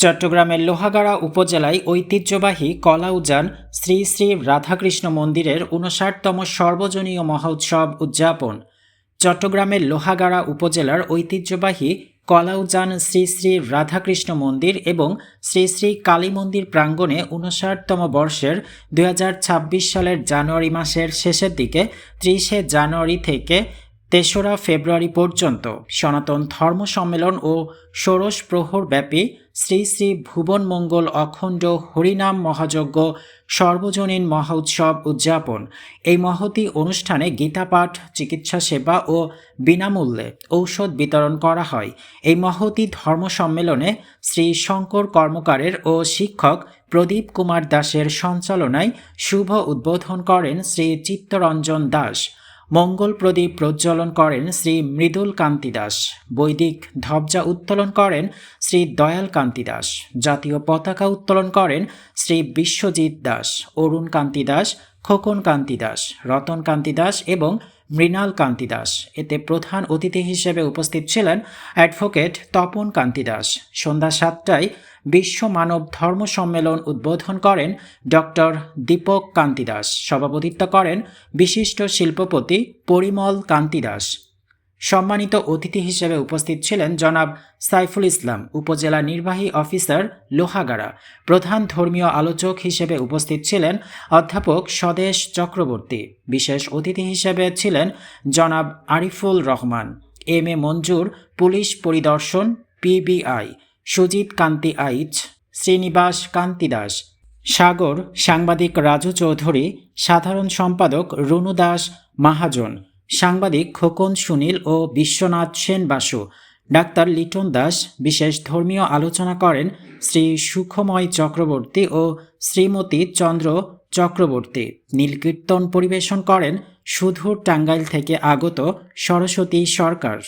চট্টগ্রামের লোহাগাড়া উপজেলায় ঐতিহ্যবাহী কলা উজান শ্রী শ্রী রাধাকৃষ্ণ মন্দিরের উনষাটতম সর্বজনীয় মহোৎসব উদযাপন। চট্টগ্রামের লোহাগাড়া উপজেলার ঐতিহ্যবাহী কলাউজান শ্রী শ্রী রাধাকৃষ্ণ মন্দির এবং শ্রী শ্রী কালী মন্দির প্রাঙ্গণে উনষাটতম বর্ষের দু হাজার ছাব্বিশ সালের জানুয়ারি মাসের শেষের দিকে ত্রিশে জানুয়ারি থেকে তেসরা ফেব্রুয়ারি পর্যন্ত সনাতন ধর্ম সম্মেলন ও ষোড়শ প্রহর ব্যাপী শ্রী শ্রী ভুবন মঙ্গল অখণ্ড হরিনাম মহাযজ্ঞ সর্বজনীন মহোৎসব উদযাপন। এই মহতি অনুষ্ঠানে গীতাপাঠ, চিকিৎসা সেবা ও বিনামূল্যে ঔষধ বিতরণ করা হয়। এই মহতি ধর্ম সম্মেলনে শ্রী শঙ্কর কর্মকারের ও শিক্ষক প্রদীপ কুমার দাসের সঞ্চালনায় শুভ উদ্বোধন করেন শ্রী চিত্তরঞ্জন দাস। মঙ্গল প্রদীপ প্রজ্বলন করেন শ্রী মৃদুল কান্তি দাস। বৈদিক ধ্বজা উত্তোলন করেন শ্রী দয়াল কান্তি দাস। জাতীয় পতাকা উত্তোলন করেন শ্রী বিশ্বজিৎ দাস। অরুণ কান্তি দাস, খোকন কান্তি দাস, রতন কান্তি দাস এবং মৃণাল কান্তি দাস এতে প্রধান অতিথি হিসেবে উপস্থিত ছিলেন অ্যাডভোকেট তপন কান্তি দাস সন্ধ্যা সাতটায় বিশ্ব মানব ধর্ম সম্মেলন উদ্বোধন করেন ডক্টর দীপক কান্তি দাস সভাপতিত্ব করেন বিশিষ্ট শিল্পপতি পরিমল কান্তি দাস সম্মানিত অতিথি হিসেবে উপস্থিত ছিলেন জনাব সাইফুল ইসলাম, উপজেলা নির্বাহী অফিসার লোহাগাড়া। প্রধান ধর্মীয় আলোচক হিসেবে উপস্থিত ছিলেন অধ্যাপক স্বদেশ চক্রবর্তী। বিশেষ অতিথি হিসেবে ছিলেন জনাব Ariful Rahman, M A Manjur, police পরিদর্শন পিবিআই সুজিত কান্তি আইচ, শ্রীনিবাস কান্তি দাস, সাগর, সাংবাদিক রাজু চৌধুরী, সাধারণ সম্পাদক রুনু দাস মাহাজন। সাংবাদিক খোকন সুনীল ও বিশ্বনাথ সেন বাসু। ডাক্তার লিটন দাস বিশেষ ধর্মীয় আলোচনা করেন শ্রী সুখময় চক্রবর্তী ও শ্রীমতী চন্দ্র চক্রবর্তী। নীলকীর্তন পরিবেশন করেন সুধুর টাঙ্গাইল থেকে আগত সরস্বতী সরকার।